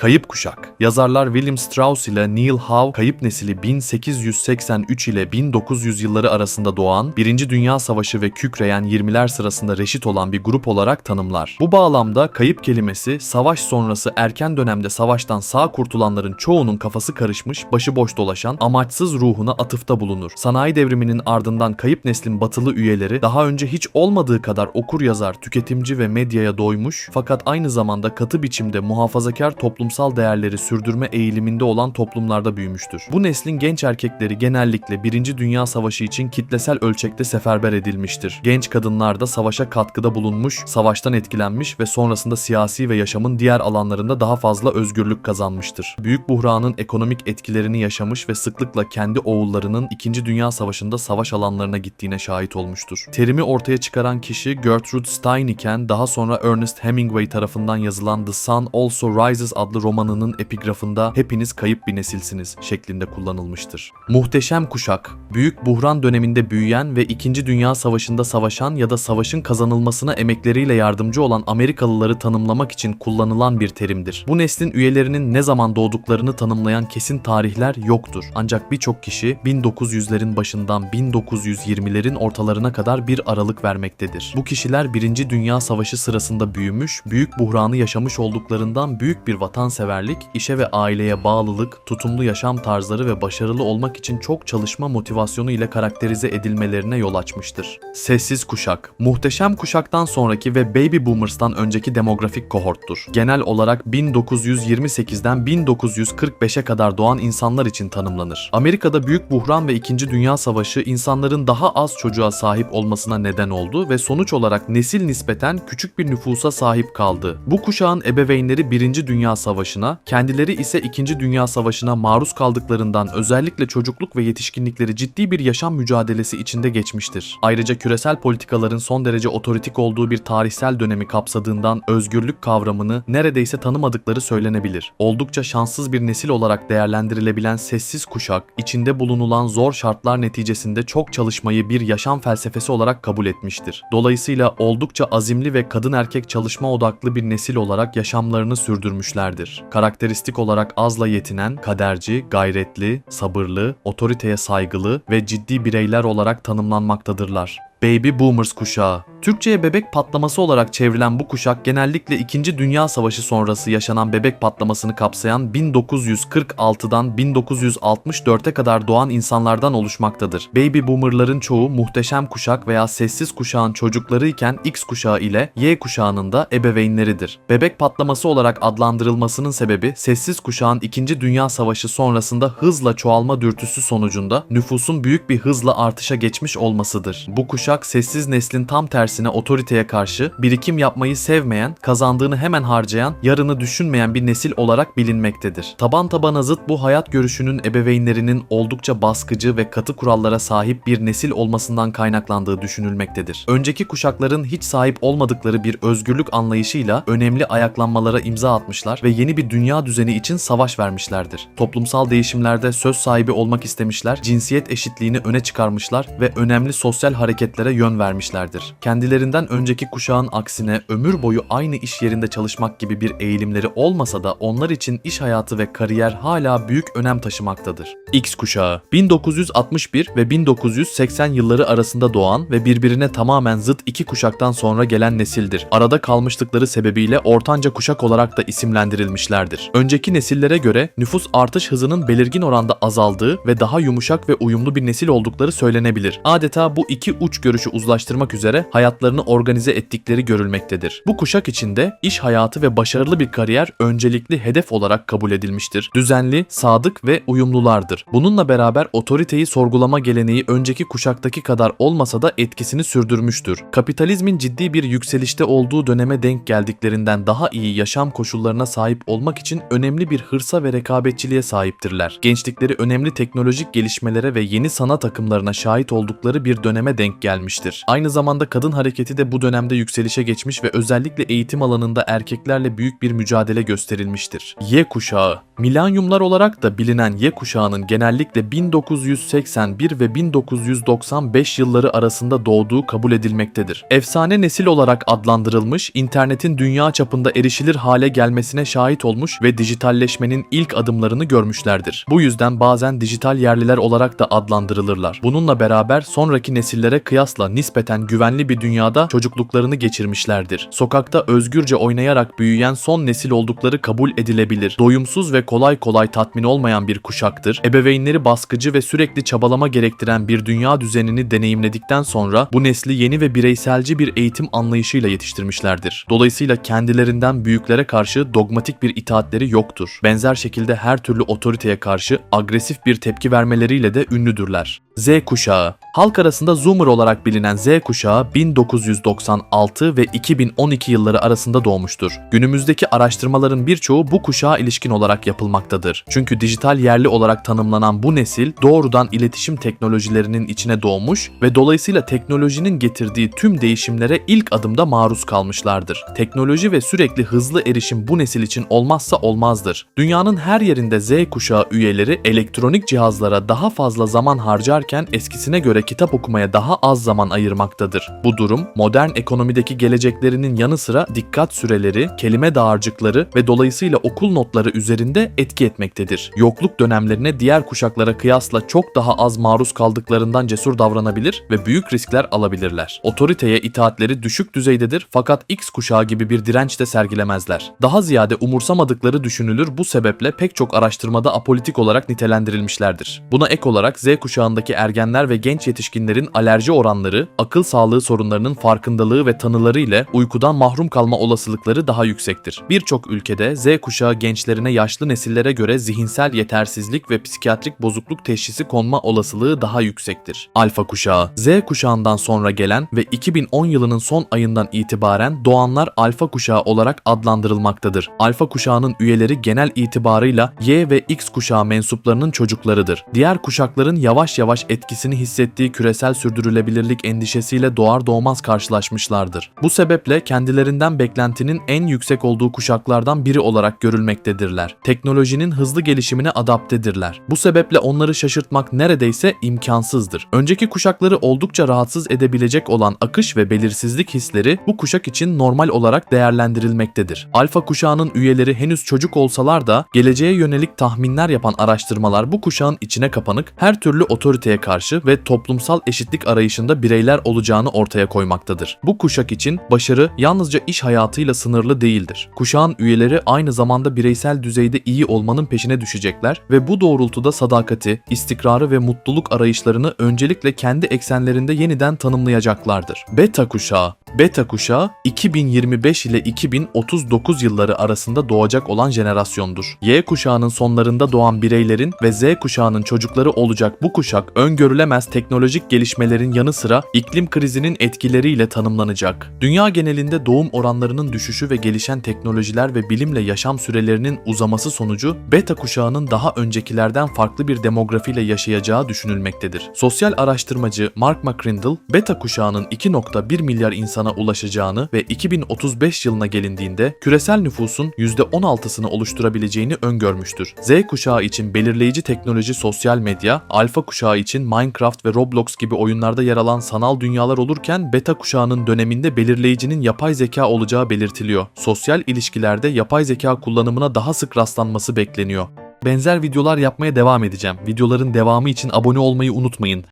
Kayıp Kuşak Yazarlar William Strauss ile Neil Howe kayıp nesili 1883 ile 1900 yılları arasında doğan, 1. Dünya Savaşı ve kükreyen 20'ler sırasında reşit olan bir grup olarak tanımlar. Bu bağlamda kayıp kelimesi savaş sonrası erken dönemde savaştan sağ kurtulanların çoğunun kafası karışmış, başıboş dolaşan, amaçsız ruhuna atıfta bulunur. Sanayi devriminin ardından kayıp neslin batılı üyeleri daha önce hiç olmadığı kadar okur yazar, tüketimci ve medyaya doymuş fakat aynı zamanda katı biçimde muhafazakar toplumsal değerleri sürdürme eğiliminde olan toplumlarda büyümüştür. Bu neslin genç erkekleri genellikle 1. Dünya Savaşı için kitlesel ölçekte seferber edilmiştir. Genç kadınlar da savaşa katkıda bulunmuş, savaştan etkilenmiş ve sonrasında siyasi ve yaşamın diğer alanlarında daha fazla özgürlük kazanmıştır. Büyük buhranın ekonomik etkilerini yaşamış ve sıklıkla kendi oğullarının 2. Dünya Savaşı'nda savaş alanlarına gittiğine şahit olmuştur. Terimi ortaya çıkaran kişi Gertrude Stein iken daha sonra Ernest Hemingway tarafından yazılan The Sun Also Rises adlı romanının epigrafında hepiniz kayıp bir nesilsiniz şeklinde kullanılmıştır. Muhteşem kuşak, büyük buhran döneminde büyüyen ve 2. Dünya Savaşı'nda savaşan ya da savaşın kazanılmasına emekleriyle yardımcı olan Amerikalıları tanımlamak için kullanılan bir terimdir. Bu neslin üyelerinin ne zaman doğduklarını tanımlayan kesin tarihler yoktur. Ancak birçok kişi 1900'lerin başından 1920'lerin ortalarına kadar bir aralık vermektedir. Bu kişiler 1. Dünya Savaşı sırasında büyümüş, büyük buhranı yaşamış olduklarından büyük bir vatanseverlik, işe ve aileye bağlılık, tutumlu yaşam tarzları ve başarılı olmak için çok çalışma motivasyonu ile karakterize edilmelerine yol açmıştır. Sessiz kuşak, muhteşem kuşaktan sonraki ve baby boomers'tan önceki demografik kohorttur. Genel olarak 1928'den 1945'e kadar doğan insanlar için tanımlanır. Amerika'da büyük buhran ve 2. Dünya Savaşı insanların daha az çocuğa sahip olmasına neden oldu ve sonuç olarak nesil nispeten küçük bir nüfusa sahip kaldı. Bu kuşağın ebeveynleri 1. Dünya Savaşı'na, kendileri ise 2. Dünya Savaşı'na maruz kaldıklarından özellikle çocukluk ve yetişkinlikleri ciddi bir yaşam mücadelesi içinde geçmiştir. Ayrıca küresel politikaların son derece otoritik olduğu bir tarihsel dönemi kapsadığından özgürlük kavramını neredeyse tanımadıkları söylenebilir. Oldukça şanssız bir nesil olarak değerlendirilebilen sessiz kuşak, içinde bulunulan zor şartlar neticesinde çok çalışmayı bir yaşam felsefesi olarak kabul etmiştir. Dolayısıyla oldukça azimli ve kadın erkek çalışma odaklı bir nesil olarak yaşamlarını sürdürmüşlerdir. Karakteristik olarak azla yetinen, kaderci, gayretli, sabırlı, otoriteye saygılı ve ciddi bireyler olarak tanımlanmaktadırlar. Baby Boomers kuşağı. Türkçe'ye bebek patlaması olarak çevrilen bu kuşak genellikle 2. Dünya Savaşı sonrası yaşanan bebek patlamasını kapsayan 1946'dan 1964'e kadar doğan insanlardan oluşmaktadır. Baby Boomer'ların çoğu muhteşem kuşak veya sessiz kuşağın çocukları iken X kuşağı ile Y kuşağının da ebeveynleridir. Bebek patlaması olarak adlandırılmasının sebebi sessiz kuşağın 2. Dünya Savaşı sonrasında hızla çoğalma dürtüsü sonucunda nüfusun büyük bir hızla artışa geçmiş olmasıdır. Bu kuşak sessiz neslin tam tersine otoriteye karşı birikim yapmayı sevmeyen, kazandığını hemen harcayan, yarını düşünmeyen bir nesil olarak bilinmektedir. Taban tabana zıt bu hayat görüşünün ebeveynlerinin oldukça baskıcı ve katı kurallara sahip bir nesil olmasından kaynaklandığı düşünülmektedir. Önceki kuşakların hiç sahip olmadıkları bir özgürlük anlayışıyla önemli ayaklanmalara imza atmışlar ve yeni bir dünya düzeni için savaş vermişlerdir. Toplumsal değişimlerde söz sahibi olmak istemişler, cinsiyet eşitliğini öne çıkarmışlar ve önemli sosyal hareketlere yön vermişlerdir. Kendilerinden önceki kuşağın aksine ömür boyu aynı iş yerinde çalışmak gibi bir eğilimleri olmasa da onlar için iş hayatı ve kariyer hala büyük önem taşımaktadır. X kuşağı 1961 ve 1980 yılları arasında doğan ve birbirine tamamen zıt iki kuşaktan sonra gelen nesildir. Arada kalmışlıkları sebebiyle ortanca kuşak olarak da isimlendirilmişlerdir. Önceki nesillere göre nüfus artış hızının belirgin oranda azaldığı ve daha yumuşak ve uyumlu bir nesil oldukları söylenebilir. Adeta bu iki uç görüşü uzlaştırmak üzere hayatlarını organize ettikleri görülmektedir. Bu kuşak içinde iş hayatı ve başarılı bir kariyer öncelikli hedef olarak kabul edilmiştir. Düzenli, sadık ve uyumlulardır. Bununla beraber otoriteyi sorgulama geleneği önceki kuşaktaki kadar olmasa da etkisini sürdürmüştür. Kapitalizmin ciddi bir yükselişte olduğu döneme denk geldiklerinden daha iyi yaşam koşullarına sahip olmak için önemli bir hırsa ve rekabetçiliğe sahiptirler. Gençlikleri önemli teknolojik gelişmelere ve yeni sanat akımlarına şahit oldukları bir döneme denk gelmiştir. Aynı zamanda kadın hareketi de bu dönemde yükselişe geçmiş ve özellikle eğitim alanında erkeklerle büyük bir mücadele gösterilmiştir. Y kuşağı Milenyumlar olarak da bilinen Y kuşağının genellikle 1981 ve 1995 yılları arasında doğduğu kabul edilmektedir. Efsane nesil olarak adlandırılmış, internetin dünya çapında erişilir hale gelmesine şahit olmuş ve dijitalleşmenin ilk adımlarını görmüşlerdir. Bu yüzden bazen dijital yerliler olarak da adlandırılırlar. Bununla beraber sonraki nesillere kıyasla nispeten güvenli bir dünyada çocukluklarını geçirmişlerdir. Sokakta özgürce oynayarak büyüyen son nesil oldukları kabul edilebilir. Doyumsuz ve kolay kolay tatmin olmayan bir kuşaktır. Ebeveynleri baskıcı ve sürekli çabalama gerektiren bir dünya düzenini deneyimledikten sonra bu nesli yeni ve bireyselci bir eğitim anlayışıyla yetiştirmişlerdir. Dolayısıyla kendilerinden büyüklere karşı dogmatik bir itaatleri yoktur. Benzer şekilde her türlü otoriteye karşı agresif bir tepki vermeleriyle de ünlüdürler. Z kuşağı Halk arasında Zoomer olarak bilinen Z kuşağı 1996 ve 2012 yılları arasında doğmuştur. Günümüzdeki araştırmaların birçoğu bu kuşağa ilişkin olarak yapılmaktadır. Çünkü dijital yerli olarak tanımlanan bu nesil doğrudan iletişim teknolojilerinin içine doğmuş ve dolayısıyla teknolojinin getirdiği tüm değişimlere ilk adımda maruz kalmışlardır. Teknoloji ve sürekli hızlı erişim bu nesil için olmazsa olmazdır. Dünyanın her yerinde Z kuşağı üyeleri elektronik cihazlara daha fazla zaman harcarken eskisine göre kitap okumaya daha az zaman ayırmaktadır. Bu durum modern ekonomideki geleceklerinin yanı sıra dikkat süreleri, kelime dağarcıkları ve dolayısıyla okul notları üzerinde etki etmektedir. Yokluk dönemlerine diğer kuşaklara kıyasla çok daha az maruz kaldıklarından cesur davranabilir ve büyük riskler alabilirler. Otoriteye itaatleri düşük düzeydedir fakat X kuşağı gibi bir direnç de sergilemezler. Daha ziyade umursamadıkları düşünülür bu sebeple pek çok araştırmada apolitik olarak nitelendirilmişlerdir. Buna ek olarak Z kuşağındaki ergenler ve genç yetişkinlerin alerji oranları, akıl sağlığı sorunlarının farkındalığı ve tanıları ile uykudan mahrum kalma olasılıkları daha yüksektir. Birçok ülkede Z kuşağı gençlerine yaşlı nesillere göre zihinsel yetersizlik ve psikiyatrik bozukluk teşhisi konma olasılığı daha yüksektir. Alfa kuşağı Z kuşağından sonra gelen ve 2010 yılının son ayından itibaren doğanlar alfa kuşağı olarak adlandırılmaktadır. Alfa kuşağının üyeleri genel itibarıyla Y ve X kuşağı mensuplarının çocuklarıdır. Diğer kuşakların yavaş yavaş etkisini hissettiği küresel sürdürülebilirlik endişesiyle doğar doğmaz karşılaşmışlardır. Bu sebeple kendilerinden beklentinin en yüksek olduğu kuşaklardan biri olarak görülmektedirler. Teknolojinin hızlı gelişimine adaptedirler. Bu sebeple onları şaşırtmak neredeyse imkansızdır. Önceki kuşakları oldukça rahatsız edebilecek olan akış ve belirsizlik hisleri bu kuşak için normal olarak değerlendirilmektedir. Alfa kuşağının üyeleri henüz çocuk olsalar da geleceğe yönelik tahminler yapan araştırmalar bu kuşağın içine kapanık, her türlü otoriteye karşı ve toplumsal eşitlik arayışında bireyler olacağını ortaya koymaktadır. Bu kuşak için başarı yalnızca iş hayatıyla sınırlı değildir. Kuşağın üyeleri aynı zamanda bireysel düzeyde iyi olmanın peşine düşecekler ve bu doğrultuda sadakati, istikrarı ve mutluluk arayışlarını öncelikle kendi eksenlerinde yeniden tanımlayacaklardır. Beta kuşağı Beta kuşağı 2025 ile 2039 yılları arasında doğacak olan jenerasyondur. Y kuşağının sonlarında doğan bireylerin ve Z kuşağının çocukları olacak bu kuşak öngörülemez teknolojik gelişmelerin yanı sıra iklim krizinin etkileriyle tanımlanacak. Dünya genelinde doğum oranlarının düşüşü ve gelişen teknolojiler ve bilimle yaşam sürelerinin uzaması sonucu beta kuşağının daha öncekilerden farklı bir demografiyle yaşayacağı düşünülmektedir. Sosyal araştırmacı Mark McCrindle, beta kuşağının 2.1 milyar insana ulaşacağını ve 2035 yılına gelindiğinde küresel nüfusun %16'sını oluşturabileceğini öngörmüştür. Z kuşağı için belirleyici teknoloji sosyal medya, alfa kuşağı için Minecraft ve Roblox gibi oyunlarda yer alan sanal dünyalar olurken beta kuşağının döneminde belirleyicinin yapay zeka olacağı belirtiliyor. Sosyal ilişkilerde yapay zeka kullanımına daha sık rastlanması bekleniyor. Benzer videolar yapmaya devam edeceğim. Videoların devamı için abone olmayı unutmayın.